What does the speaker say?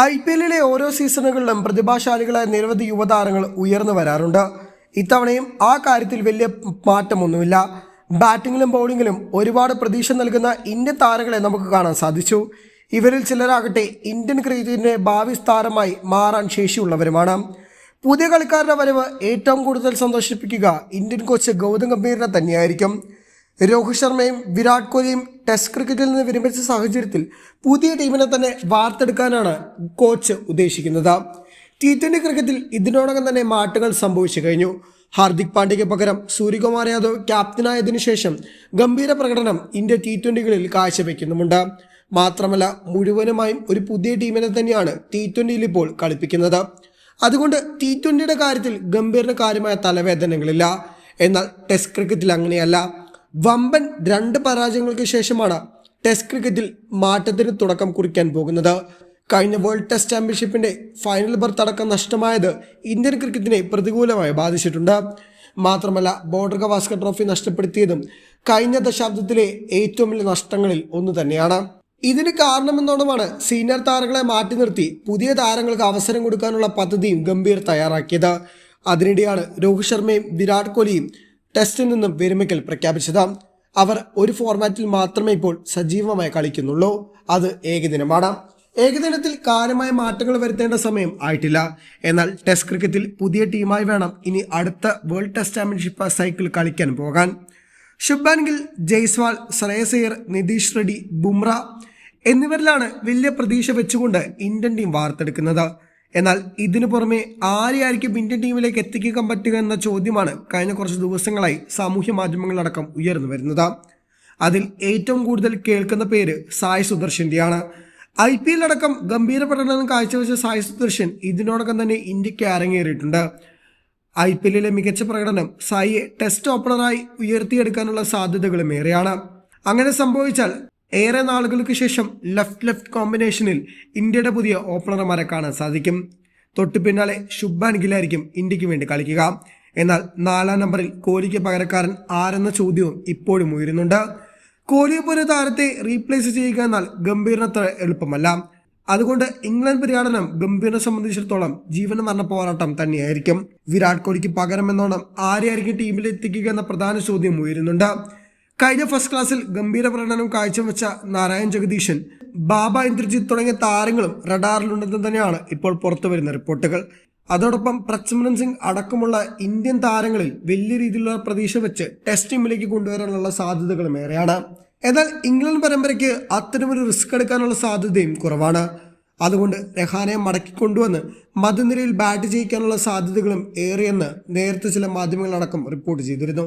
I P എല്ലിലെ ഓരോ സീസണുകളിലും പ്രതിഭാശാലികളായ നിരവധി യുവതാരങ്ങൾ ഉയർന്നു വരാറുണ്ട്. ഇത്തവണയും ആ കാര്യത്തിൽ വലിയ മാറ്റമൊന്നുമില്ല. ബാറ്റിങ്ങിലും ബൗളിങ്ങിലും ഒരുപാട് പ്രതീക്ഷ നൽകുന്ന ഇന്ത്യൻ താരങ്ങളെ നമുക്ക് കാണാൻ സാധിച്ചു. ഇവരിൽ ചിലരാകട്ടെ ഇന്ത്യൻ ക്രിക്കറ്റിന്റെ ഭാവി താരമായി മാറാൻ ശേഷിയുള്ളവരുമാണ്. പുതിയ കളിക്കാരുടെ വരവ് ഏറ്റവും കൂടുതൽ സന്തോഷിപ്പിക്കുക ഇന്ത്യൻ കോച്ച് ഗൗതം ഗംഭീറിനെ തന്നെയായിരിക്കും. രോഹിത് ശർമ്മയും വിരാട് കോഹ്ലിയും ടെസ്റ്റ് ക്രിക്കറ്റിൽ നിന്ന് വിരമിച്ച സാഹചര്യത്തിൽ പുതിയ ടീമിനെ തന്നെ വാർത്തെടുക്കാനാണ് കോച്ച് ഉദ്ദേശിക്കുന്നത്. ടി ട്വന്റി ക്രിക്കറ്റിൽ ഇതിനോടകം തന്നെ മാറ്റങ്ങൾ സംഭവിച്ചു കഴിഞ്ഞു. ഹാർദിക് പാണ്ഡ്യയ്ക്ക് പകരം സൂര്യകുമാർ യാദവ് ക്യാപ്റ്റനായതിനു ശേഷം ഗംഭീര പ്രകടനം ഇന്ത്യ ടി ട്വന്റികളിൽ കാഴ്ചവെക്കുന്നുമുണ്ട്. മാത്രമല്ല മുഴുവനുമായും ഒരു പുതിയ ടീമിനെ തന്നെയാണ് ടി ട്വന്റിയിൽ ഇപ്പോൾ കളിപ്പിക്കുന്നത്. അതുകൊണ്ട് ടി ട്വന്റിയുടെ കാര്യത്തിൽ ഗംഭീറിന് കാര്യമായ തലവേദനകളില്ല. എന്നാൽ ടെസ്റ്റ് ക്രിക്കറ്റിൽ അങ്ങനെയല്ല. വമ്പൻ രണ്ട് പരാജയങ്ങൾക്ക് ശേഷമാണ് ടെസ്റ്റ് ക്രിക്കറ്റിൽ മാറ്റത്തിന് തുടക്കം കുറിക്കാൻ പോകുന്നത്. കഴിഞ്ഞ വേൾഡ് ടെസ്റ്റ് ചാമ്പ്യൻഷിപ്പിന്റെ ഫൈനൽ ബർത്ത് അടക്കം നഷ്ടമായത് ഇന്ത്യൻ ക്രിക്കറ്റിനെ പ്രതികൂലമായി ബാധിച്ചിട്ടുണ്ട്. മാത്രമല്ല ബോർഡർ ഗവാസ്കർ ട്രോഫി നഷ്ടപ്പെടുത്തിയതും കഴിഞ്ഞ ദശാബ്ദത്തിലെ ഏറ്റവും വലിയ നഷ്ടങ്ങളിൽ ഒന്ന് തന്നെയാണ്. ഇതിന് കാരണമെന്നോണമാണ് സീനിയർ താരങ്ങളെ മാറ്റി നിർത്തി പുതിയ താരങ്ങൾക്ക് അവസരം കൊടുക്കാനുള്ള പദ്ധതിയും ഗംഭീർ തയ്യാറാക്കിയത്. അതിനിടെയാണ് രോഹിത് ശർമ്മയും വിരാട് കോഹ്ലിയും ടെസ്റ്റിൽ നിന്നും വിരമിക്കൽ പ്രഖ്യാപിച്ചത്. അവർ ഒരു ഫോർമാറ്റിൽ മാത്രമേ ഇപ്പോൾ സജീവമായി കളിക്കുന്നുള്ളൂ. അത് ഏകദിനമാണ്. ഏകദിനത്തിൽ കാര്യമായ മാറ്റങ്ങൾ വരുത്തേണ്ട സമയം ആയിട്ടില്ല. എന്നാൽ ടെസ്റ്റ് ക്രിക്കറ്റിൽ പുതിയ ടീമായി വേണം ഇനി അടുത്ത വേൾഡ് ടെസ്റ്റ് ചാമ്പ്യൻഷിപ്പ് സൈക്കിൾ കളിക്കാൻ പോകാൻ. ശുഭാൻ ഗിൽ ജയ്സ്വാൾ ശ്രേയസയ്യർ നിതീഷ് റെഡ്ഡി ബുംറ എന്നിവരിലാണ് വലിയ പ്രതീക്ഷ വെച്ചുകൊണ്ട് ഇന്ത്യൻ ടീം വാർത്തെടുക്കുന്നത്. എന്നാൽ ഇതിനു പുറമെ ആരെയായിരിക്കും ഇന്ത്യൻ ടീമിലേക്ക് എത്തിക്കാൻ പറ്റുക എന്ന ചോദ്യമാണ് കഴിഞ്ഞ കുറച്ച് ദിവസങ്ങളായി സാമൂഹ്യ മാധ്യമങ്ങളിലടക്കം ഉയർന്നു വരുന്നത്. അതിൽ ഏറ്റവും കൂടുതൽ കേൾക്കുന്ന പേര് സായ് സുദർശന്റെയാണ്. ഐ പി എല്ലടക്കം ഗംഭീര പ്രകടനം കാഴ്ചവെച്ച സായ് സുദർശൻ ഇതിനോടൊപ്പം തന്നെ ഇന്ത്യയ്ക്ക് അരങ്ങേറിയിട്ടുണ്ട്. ഐ പി എല്ലിലെ മികച്ച പ്രകടനം സായിയെ ടെസ്റ്റ് ഓപ്പണറായി ഉയർത്തിയെടുക്കാനുള്ള സാധ്യതകളും ഏറെയാണ്. അങ്ങനെ സംഭവിച്ചാൽ ഏറെ നാളുകൾക്ക് ശേഷം ലെഫ്റ്റ് ലെഫ്റ്റ് കോമ്പിനേഷനിൽ ഇന്ത്യയുടെ പുതിയ ഓപ്പണർമാരെ കാണാൻ സാധിക്കും. തൊട്ടു പിന്നാലെ ശുഭാൻ ഗില്ലായിരിക്കും ഇന്ത്യയ്ക്ക് വേണ്ടി കളിക്കുക. എന്നാൽ നാലാം നമ്പറിൽ കോഹ്ലിക്ക് പകരക്കാരൻ ആരെന്ന ചോദ്യവും ഇപ്പോഴും ഉയരുന്നുണ്ട്. കോഹ്ലിയെ പോലെ താരത്തെ റീപ്ലേസ് ചെയ്യുക എന്നാൽ ഗംഭീറിനത്ര എളുപ്പമല്ല. അതുകൊണ്ട് ഇംഗ്ലണ്ട് പര്യടനം ഗംഭീറിനെ സംബന്ധിച്ചിടത്തോളം ജീവൻ മരണ പോരാട്ടം തന്നെയായിരിക്കും. വിരാട് കോഹ്ലിക്ക് പകരം എന്നോണം ആരെയായിരിക്കും ടീമിൽ എത്തിക്കുക എന്ന പ്രധാന ചോദ്യം ഉയരുന്നുണ്ട്. കഴിഞ്ഞ ഫസ്റ്റ് ക്ലാസ്സിൽ ഗംഭീര പ്രകടനം കാഴ്ചവെച്ച നാരായൺ ജഗദീശൻ ബാബ ഇന്ദ്രജിത്ത് തുടങ്ങിയ താരങ്ങളും റഡാറിലുണ്ടെന്ന് തന്നെയാണ് ഇപ്പോൾ പുറത്തു വരുന്ന റിപ്പോർട്ടുകൾ. അതോടൊപ്പം പ്രച്മനൻ സിംഗ് അടക്കമുള്ള ഇന്ത്യൻ താരങ്ങളിൽ വലിയ രീതിയിലുള്ള പ്രതീക്ഷ വെച്ച് ടെസ്റ്റ് ടീമിലേക്ക് കൊണ്ടുവരാനുള്ള സാധ്യതകളും ഏറെയാണ്. എന്നാൽ ഇംഗ്ലണ്ട് പരമ്പരയ്ക്ക് അത്തരമൊരു റിസ്ക് എടുക്കാനുള്ള സാധ്യതയും കുറവാണ്. അതുകൊണ്ട് രഹാനെ മടക്കി കൊണ്ടുവന്ന് മധ്യനിരയിൽ ബാറ്റ് ചെയ്യിക്കാനുള്ള സാധ്യതകളും ഏറെയെന്ന് നേരത്തെ ചില മാധ്യമങ്ങളടക്കം റിപ്പോർട്ട് ചെയ്തിരുന്നു.